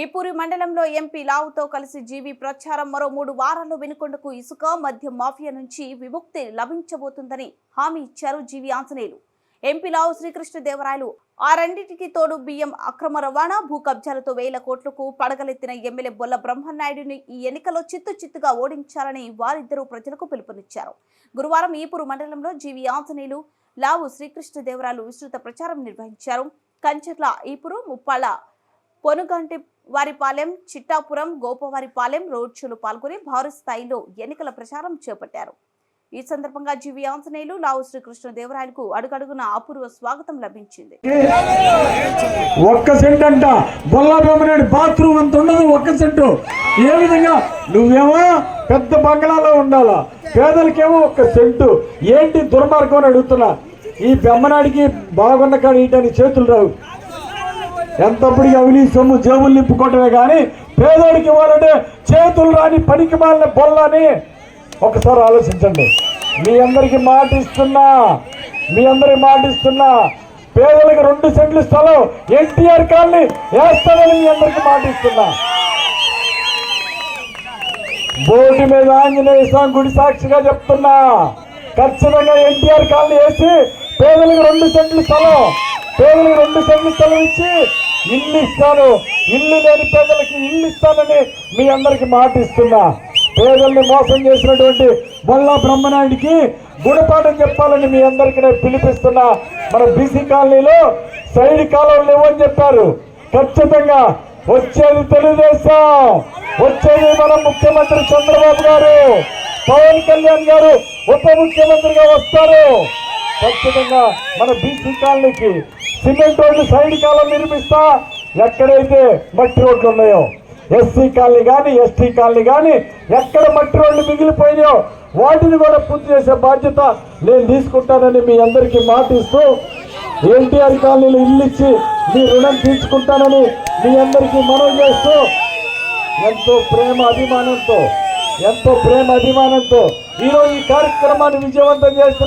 ఈపూరి మండలంలో ఎంపీ లావుతో కలిసి జీవి ప్రచారం మరో మూడు వారాల్లో వెనుకొండకు ఇసుక మద్యం మాఫియా నుంచి విముక్తి లభించబోతుందని హామీ ఇచ్చారు జీవి ఆంజనేయులు. ఎంపీ లావు శ్రీకృష్ణదేవరాయలు ఆ రెండింటికి తోడు బియ్యం అక్రమ రవాణా భూ కబ్జాలతో వేల కోట్లకు పడగలెత్తిన ఎమ్మెల్యే బొల్ల బ్రహ్మనాయుడిని ఈ ఎన్నికలో చిత్తు చిత్తుగా ఓడించాలని వారిద్దరూ ప్రజలకు పిలుపునిచ్చారు. గురువారం ఈపూరు మండలంలో జీవి ఆంజనేయులు లావు శ్రీకృష్ణదేవరాయలు విస్తృత ప్రచారం నిర్వహించారు. కంచర్ల ఈపురు ముప్పాళ్ళ పొనుగంటి వారిపాలెం చిట్టాపురం గోపవారిపాలెం రోడ్ షోలు పాల్గొని భారీ స్థాయిలో ఎన్నికల ప్రచారం చేపట్టారు. ఈ సందర్భంగా జీవి ఆంజనేయులు లావు శ్రీకృష్ణదేవరాయలకు అడుగడుగున అపూర్వ స్వాగతం లభించింది. ఒక్క సెంట్ అంట. బొల్లా బాత్రూమ్ అంత ఉండదు ఒక్క సెంటు. ఏ విధంగా? నువ్వేమో పెద్ద బంగ్లాలో ఉండాలా? పేదలకేమో ఒక్క సెంటు. ఏంటి దుర్మార్గం అని అడుగుతున్నా. ఈ బెమ్మనాడికి బాగున్న కాడ ఇయటానికి చేతులు రావు. ఎంతప్పుడు అవినీ సొమ్ము జేబులు నింపుకోవటమే కానీ పేదోడికి ఇవ్వాలంటే చేతులు రాని పనికి మాలిన బొల్లని ఒకసారి ఆలోచించండి. మీ అందరికి మాట ఇస్తున్నా మీ అందరికి మాట ఇస్తున్నా పేదలకు రెండు సెంట్లు స్థలం ఎన్టీఆర్ కాలనీ వేస్తానని మీ అందరికి మాట ఇస్తున్నా బోర్డు మీద ఆంజనేయ స్వామి గుడి సాక్షిగా చెప్తున్నా. ఖచ్చితంగా ఎన్టీఆర్ కాలనీ వేసి పేదలకు రెండు సెంట్లు స్థలం పేదలకు రెండు సెంట్లు స్థలం ఇచ్చి ఇల్లు ఇస్తాను ఇల్లు లేని పేదలకి ఇల్లు ఇస్తానని మీ అందరికి మాట ఇస్తున్నా. పేదల్ని మోసం చేసినటువంటి బొల్లా బ్రహ్మనాయుడికి గుణపాఠం చెప్పాలని మీ అందరికి నేను పిలిపిస్తున్నా. మన బీసీ కాలనీలో సైడ్ కాలువలు లేవని చెప్పారు. ఖచ్చితంగా వచ్చేది తెలుగుదేశం. వచ్చేది మన ముఖ్యమంత్రి చంద్రబాబు గారు. పవన్ కళ్యాణ్ గారు ఉప ముఖ్యమంత్రిగా వస్తారు. ఖచ్చితంగా మన బీసీ కాలనీకి సిమెంట్ రోడ్డు సైడ్ కాలం నిర్మిస్తా. ఎక్కడైతే మట్టి రోడ్లు ఉన్నాయో ఎస్సీ కాలనీ కానీ ఎస్టీ కాలనీ కానీ ఎక్కడ మట్టి రోడ్లు మిగిలిపోయినాయో వాటిని కూడా పూర్తి చేసే బాధ్యత నేను తీసుకుంటానని మీ అందరికీ మాటిస్తూ ఎన్టీఆర్ కాలనీలో ఇల్లు ఇచ్చి మీ రుణం తీర్చుకుంటానని మీ అందరికీ మనం చేస్తూ ఎంతో ప్రేమ అభిమానంతో ఎంతో ప్రేమ అభిమానంతో ఈరోజు ఈ కార్యక్రమాన్ని విజయవంతం చేసిన